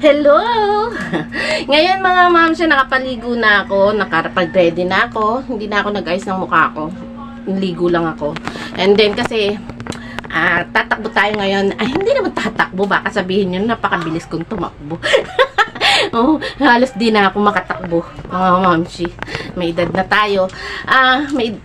Hello! Ngayon mga ma'am siya, nakapaligo na ako, nakapag-ready na ako. Hindi na ako nag-ayos ng mukha ko. Ligo lang ako. And then kasi, ah, tatakbo tayo ngayon. Ay, hindi naman tatakbo. Baka sabihin nyo, napakabilis kong tumakbo. oh, halos di na ako makatakbo. Mga ma'am shi. May edad na tayo. Ah, may...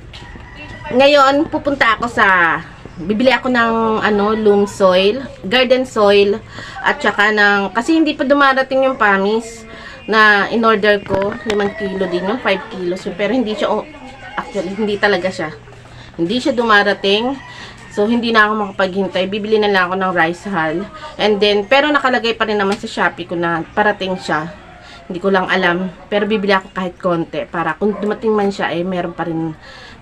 Ngayon, pupunta ako sa bibili ako ng ano, loam soil, garden soil, at saka ng, kasi hindi pa dumarating yung pamis na in-order ko, 5 kilo din yun, 5 kilos yun, pero hindi siya, oh, actually, hindi talaga siya. Hindi siya dumarating, so hindi na ako makapaghintay, bibili na lang ako ng rice hull, and then, pero nakalagay pa rin naman sa Shopee ko na parating siya, hindi ko lang alam, pero bibili ako kahit konti, para kung dumating man siya, eh, meron pa rin,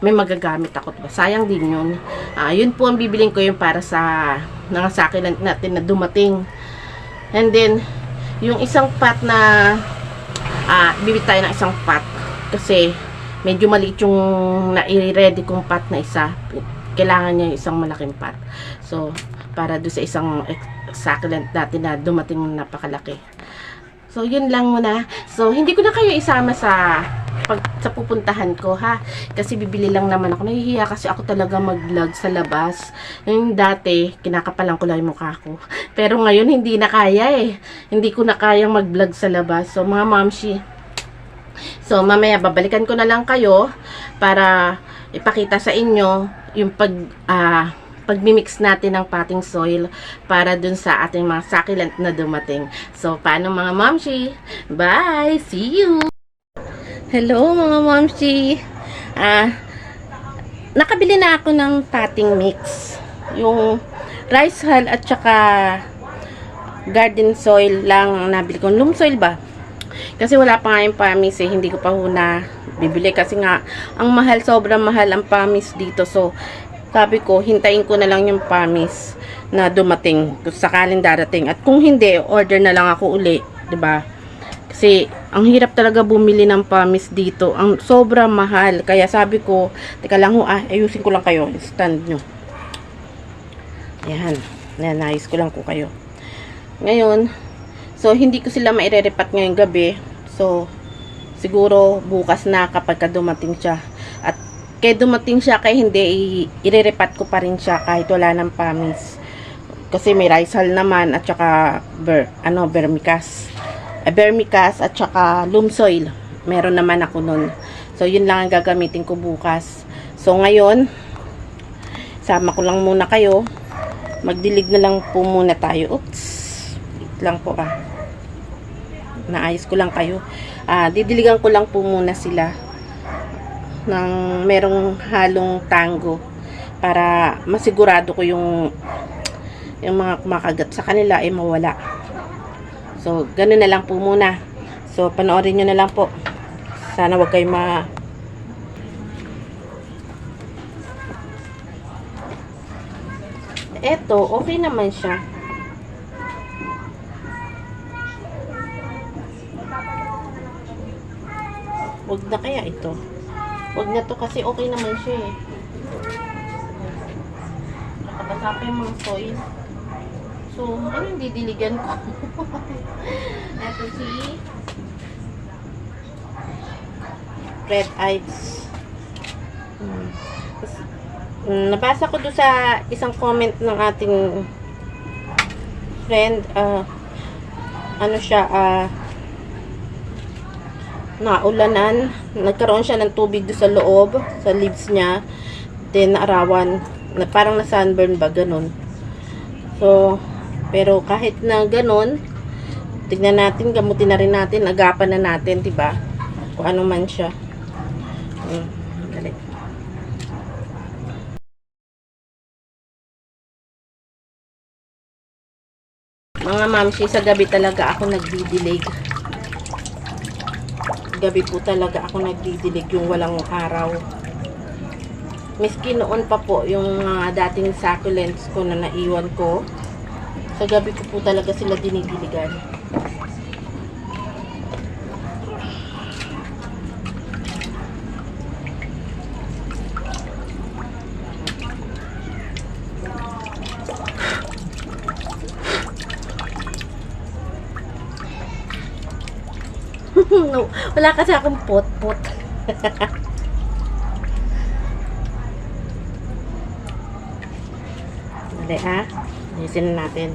may magagamit ako. Diba? Sayang din yun. Ah, yun po ang bibiling ko yung para sa nangasakin natin na dumating. And then, yung isang pot na ah, bibili tayo ng isang pot kasi medyo maliit yung na-ready kong pot na isa. Kailangan niya yung isang malaking pot. So, para do sa isang succulent natin na dumating napakalaki. So, yun lang muna. So, hindi ko na kayo isama sa sa pupuntahan ko ha kasi bibili lang naman ako nahihiya kasi ako talaga mag-vlog sa labas yung dati kinakapalan ko lang yung mukha ko pero ngayon hindi na kaya eh hindi ko na kayang mag-vlog sa labas so mga mamshi so mamaya babalikan ko na lang kayo para ipakita sa inyo yung pag ah pagmimix natin ng potting soil para dun sa ating mga succulent na dumating. So, paano mga mamshi? Bye! See you! Hello mga momshi. Ah, nakabili na ako ng potting mix. Yung rice hull at saka garden soil lang nabili ko. Loam soil ba? Kasi wala pa nga yung pamis eh. Hindi ko pa ho na bibili. Kasi nga, ang mahal, sobrang mahal ang pamis dito. So, sabi ko, hintayin ko na lang yung pamis na dumating sakaling darating. At kung hindi, order na lang ako uli. ba? Kasi, ang hirap talaga bumili ng pamis dito. Ang sobrang mahal. Kaya sabi ko, teka lang ho, ah, ayusin ko lang kayo. Stand nyo. Ayan. Nanayos ko lang ko kayo. Ngayon, so, hindi ko sila maire-repat ngayong gabi. So, siguro, bukas na kapag ka dumating siya. At, kaya dumating siya, kaya hindi, ire-repat ko pa rin siya kahit wala ng pamis. Kasi may rice hull naman at saka ber, ano, vermicast vermicast at saka loam soil. Meron naman ako nun. So, yun lang ang gagamitin ko bukas. So, ngayon, sama ko lang muna kayo. Magdilig na lang po muna tayo. Oops. Wait lang po ah. Naayos ko lang kayo. Ah, didiligan ko lang po muna sila ng merong halong tango para masigurado ko yung yung mga kumakagat sa kanila ay mawala. So, ganun na lang po muna. So, panoorin nyo na lang po. Sana wag kayo ma... Eto, okay naman siya. Wag na kaya ito. Wag na to kasi okay naman siya eh. Nakabasa pa yung mga soil. So, ano yung didiligan ko? Ito si Red Eyes. Hmm. Mm, nabasa ko doon sa isang comment ng ating friend, ah, ano siya, ah, naulanan, nagkaroon siya ng tubig doon sa loob, sa leaves niya, then naarawan, na parang na sunburn ba, ganun. So, pero kahit na ganun, tignan natin, gamutin na rin natin, agapan na natin, 'di ba? Kung ano man siya. Hmm, dali. Mga mamsi, sa gabi talaga ako nagdidilig. Gabi po talaga ako nagdidilig yung walang araw. Miski noon pa po yung mga dating succulents ko na naiwan ko. Sa gabi ko po talaga sila dinidiligan. no, wala kasi akong pot-pot. Dali ah. Ayusin na natin.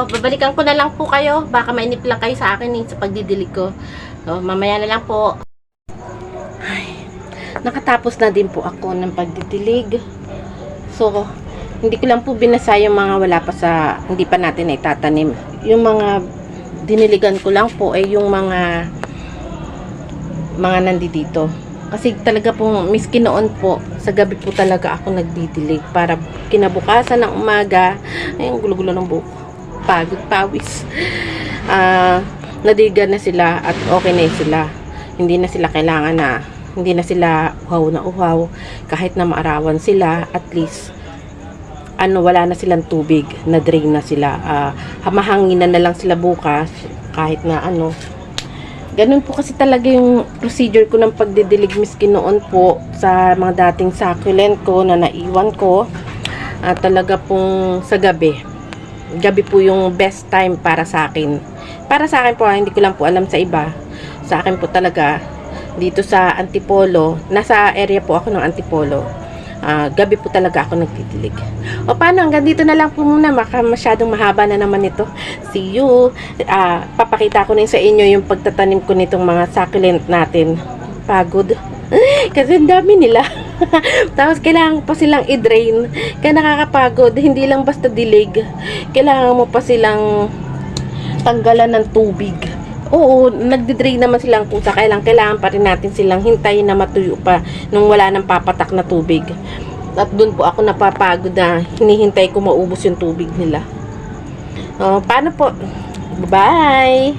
So, babalikan ko na lang po kayo. Baka mainip lang kayo sa akin eh, sa pagdidilig ko. So, mamaya na lang po. Ay, nakatapos na din po ako ng pagdidilig. So, hindi ko lang po binasa yung mga wala pa sa, hindi pa natin na itatanim. Yung mga diniligan ko lang po ay yung mga mga nandito. Kasi talaga po, miski noon po, sa gabi po talaga ako nagdidilig para kinabukasan ng umaga, ay, gulo-gulo ng buhok pagod, pawis. Ah, nadigan na sila at okay na sila. Hindi na sila kailangan na, hindi na sila uhaw na uhaw. Kahit na maarawan sila, at least, ano, wala na silang tubig, na drain na sila. Ah, hamahanginan na lang sila bukas, kahit na ano. Ganun po kasi talaga yung procedure ko ng pagdidilig miski noon po sa mga dating succulent ko na naiwan ko. Ah, talaga pong sa gabi gabi po yung best time para sa akin. Para sa akin po, ah, hindi ko lang po alam sa iba. Sa akin po talaga, dito sa Antipolo, nasa area po ako ng Antipolo. Ah, gabi po talaga ako nagtitilig. O paano, hanggang dito na lang po muna. Maka masyadong mahaba na naman ito. See you. Ah, papakita ko na sa inyo yung pagtatanim ko nitong mga succulent natin. Pagod. Kasi dami nila. Tapos kailangan pa silang i-drain. Kaya nakakapagod. Hindi lang basta dilig. Kailangan mo pa silang tanggalan ng tubig. Oo, nagdi-drain naman silang kusa. Kailangan, kailangan pa rin natin silang hintayin na matuyo pa nung wala nang papatak na tubig. At doon po ako napapagod na hinihintay ko maubos yung tubig nila. Oh, paano po? Bye!